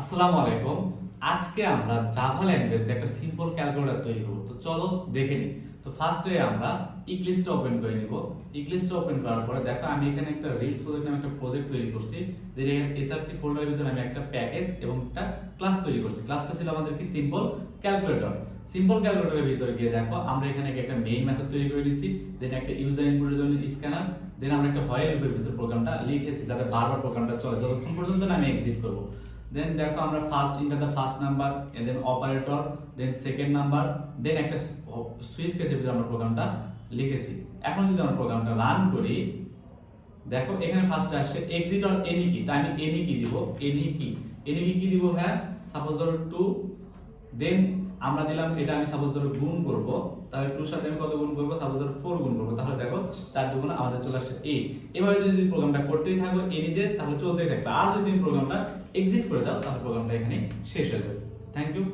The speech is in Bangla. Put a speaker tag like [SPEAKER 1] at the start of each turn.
[SPEAKER 1] আসসালামু আলাইকুম। আজকে আমরা জাভা ল্যাঙ্গুয়েজ একটা সিম্পল ক্যালকুলেটর তৈরি করব। তো চলো দেখে নিই। তো ফার্স্টে আমরা ইক্লিস্টটা ওপেন করে নিব। ইক্লিস্টটা ওপেন করার পরে দেখো, আমি এখানে একটা রিলস প্রজেক্ট নামে একটা প্রজেক্ট তৈরি করছি। যে এসআরসি ফোল্ডারের ভিতরে আমি একটা প্যাকেজ এবং একটা ক্লাস তৈরি করছি। ক্লাসটা ছিল আমাদের কি? সিম্পল ক্যালকুলেটর সিম্পল ক্যালকুলেটরের ভিতরে গিয়ে দেখো, আমরা এখানে একটা মেইন মেথড তৈরি করে দিয়েছি দেন একটা ইউজার ইনপুটের জন্য স্ক্যানার দেন আমরা একটা হোয়াইল লুপের ভিতর প্রোগ্রামটা লিখেছি, যাতে বারবার প্রোগ্রামটা চলে। যতক্ষণ পর্যন্ত না আমি এক্সিট করব। দেন দেখো আমরা first enter the first number then operator then second number then একটা সুইচ কেসের ভিতরে আমরা প্রোগ্রামটা লিখেছি। এখন যদি আমরা প্রোগ্রামটা রান করি, দেখো এখানে ফার্স্টে আসছে এক্সিট অর এনি কি তাই আমি এনি কি দিব এনি কি এনি কি দিব হ্যাঁ সাপোজ ধরো টু দেন আমরা দিলাম এটা আমি সাপোজ ধরো গুণ করব, তাহলে টুর সাথে আমি কত গুণ করব? সাপোজ ধরো ফোর গুণ করব, তাহলে দেখো চার দুগুণ আমাদের চলে আসছে এই এভাবে যদি প্রোগ্রামটা করতেই থাকো এনি দিয়ে তাহলে চলতেই থাকবে। আর যদি প্রোগ্রামটা এক্সিট করে দাও, তাহলে প্রোগ্রামটা এখানে শেষ হয়ে যাবে। Thank you